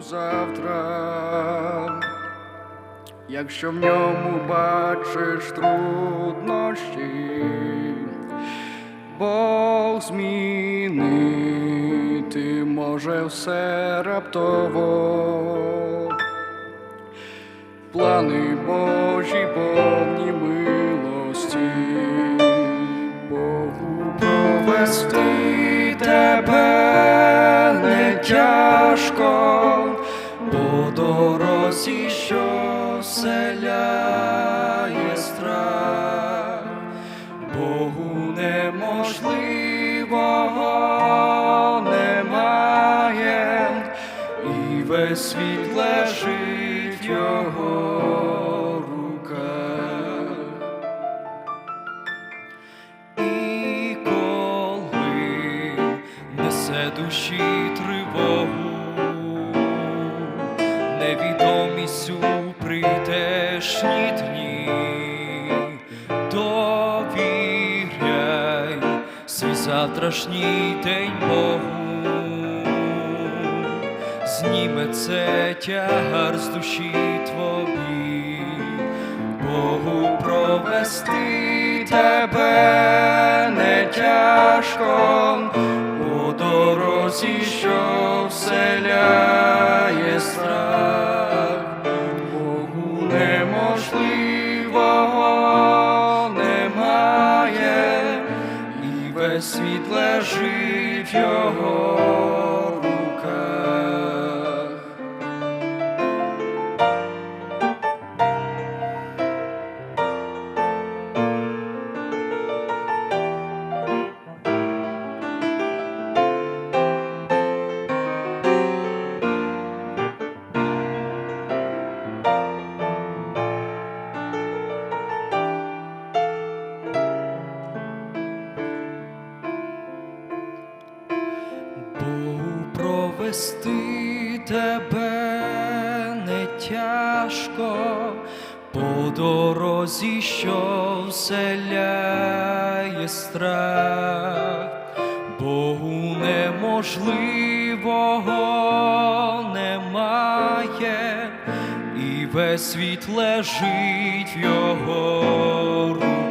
завтра, якщо в ньому бачиш труднощі, Бог змінити може все раптово. Плани Божі повні милості, Богу провести тебе не тяжко, по дорозі, що вселяє страх, Богу неможливого весь світ лежить в його руках. І коли несе душі тривогу, невідомість у прийдешні дні, довіряй свій завтрашній день Богу зніме це тягар з душі твої, Богу провести тебе не тяжко по дорозі, що вселяє страх, Богу неможливого немає, і весь світ лежить його провести тебе не тяжко по дорозі, що вселяє страх, Богу неможливого немає, і весь світ лежить в його руках.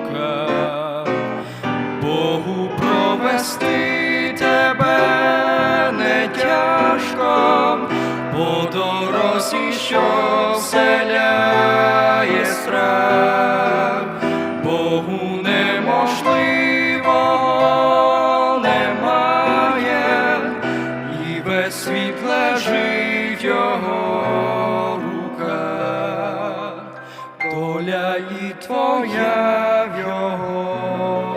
Доля і твоя в його